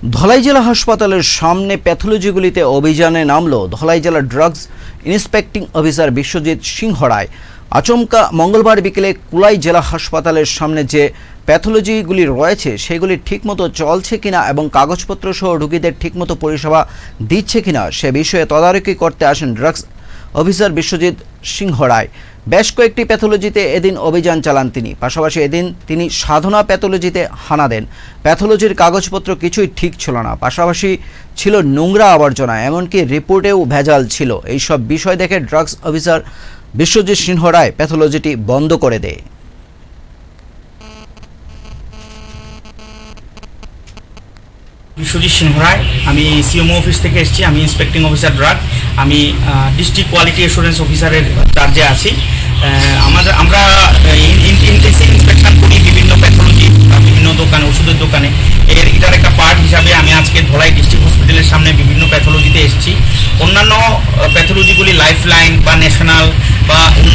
ধলাই জেলা হাসপাতালের সামনে প্যাথোলজিগুলিতে অভিযানে নামল ধলাই জেলা drugs inspecting officer Biswajit Singha Roy আচমকা মঙ্গলবার বিকেলে কুলাই জেলা হাসপাতালের সামনে যে প্যাথোলজিগুলি রয়েছে, সেগুলি ঠিকমতো চলছে কিনা এবং কাগজপত্র সহ রোগীদের ঠিকমতো পরিষেবা দিচ্ছে কিনা, সে বিষয়ে তদারকি করতে আসেন ড্রাগস অফিসার বিশ্বজিৎ সিংহ রায় বেশ কয়েকটি প্যাথোলজিতে এদিন অভিযান চালান তিনি। পাশাপাশি এদিন তিনি সাধনা প্যাথোলজিতে হানা দেন। প্যাথোলজির কাগজপত্র কিছুই ঠিক ছিল না। পাশাপাশি ছিল নোংরা আবর্জনা, এমনকি রিপোর্টেও ভেজাল ছিল। এইসব বিষয় দেখে ড্রাগস অফিসার বিশ্বজিৎ সিংহ রায় প্যাথোলজিটি বন্ধ করে দেয়। বিশ্বজিৎ সিংহ রায়। আমি সিএমও অফিস থেকে এসেছি, আমি ইন্সপেক্টিং অফিসার ড্রাগ আমি ডিস্ট্রিক্ট কোয়ালিটি অ্যাসুরেন্স অফিসারের চার্জে আছি। আমাদের, আমরা ইন্সপেকশন করি বিভিন্ন প্যাথোলজি বিভিন্ন দোকানে, ওষুধের দোকানে। এর, এটার একটা পার্ট হিসাবে আমি আজকে ধলাই ডিস্ট্রিক্ট হসপিটালের সামনে বিভিন্ন প্যাথোলজিতে এসেছি। অন্যান্য প্যাথোলজিগুলি লাইফ লাইন বা ন্যাশনাল বা অন্য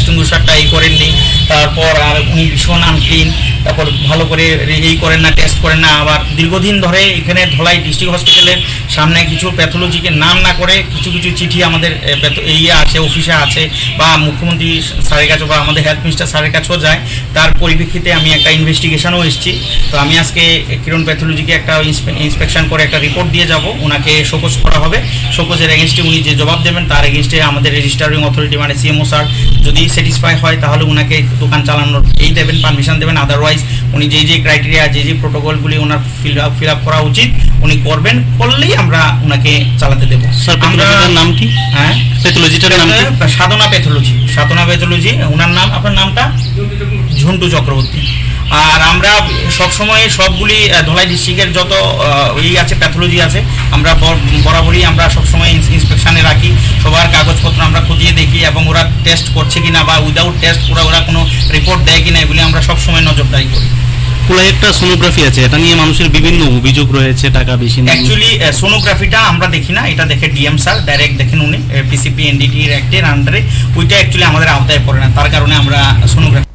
এফআইআর এক্সটিংগুইশারটা এই করেননি। তারপর আর উনি ভীষণ আনক্লিন তারপর ভালো করে এই করেন না টেস্ট করেন না। আবার দীর্ঘদিন ধরে এখানে ধলাই ডিস্ট্রিক্ট হসপিটালের সামনে কিছু প্যাথোলজিকে নাম না করে কিছু কিছু চিঠি আমাদের এ, ইয়ে আছে অফিসে আছে বা মুখ্যমন্ত্রী স্যারের কাছে বা আমাদের হেলথ মিনিস্টার স্যারের কাছেও যায়। তার পরিপ্রেক্ষিতে আমি একটা ইনভেস্টিগেশনও এসেছি। তো আমি আজকে কিরণ প্যাথোলজিকে একটা ইন্সপেকশন করে একটা রিপোর্ট দিয়ে যাব। ওনাকে শোকজ করা হবে। শোকজের এগেনস্টে উনি যে জবাব দেবেন তার এগেনস্টে আমাদের রেজিস্টারিং অথরিটি মানে সিএমও স্যার যদি স্যাটিসফাই হয় তাহলে ওনাকে দোকান চালানোর এই দেবেন পারমিশন দেবেন। আদারওয়াইজ উনি যে যে ক্রাইটেরিয়া যে যে প্রোটোকলগুলি ওনার ফিল আপ ফিল আপ করা উচিত উনি করবেন করলেই আমরা ওনাকে চালাতে দেবো। আমরা নাম কি? হ্যাঁ? প্যাথোলজিটার নাম সাধনা প্যাথোলজি সাধনা প্যাথোলজি ওনার নাম আপনার নামটা? ঝন্টু চক্রবর্তী। আর আমরা সবসময় সবগুলি ধলাই ডিস্ট্রিক্টের যত ই আছে প্যাথোলজি আছে আমরা বর- বরাবরই আমরা সবসময় ইন্সপেকশানে রাখি। সবার কাগজপত্র আমরা খতিয়ে দেখি এবং টেস্ট করছে কিনা বা উইদাউট টেস্ট ওরা ওরা কোনো রিপোর্ট দেয় কিনা এগুলি আমরা সবসময় নজরদারি করি। কুলাই একটা সোনোগ্রাফি আছে? এটা নিয়ে মানুষের বিভিন্ন অভিযোগ রয়েছে টাকা বেশি অ্যাকচুয়ালি সোনোগ্রাফিটা আমরা দেখি না। এটা দেখে ডিএম স্যার ডাইরেক্ট দেখেন উনি পিসিপি এনডিটি এর অ্যাক্টের আন্ডারে ওইটা অ্যাকচুয়ালি আমাদের আওতায় পড়ে না। তার কারণে আমরা সোনোগ্রাফি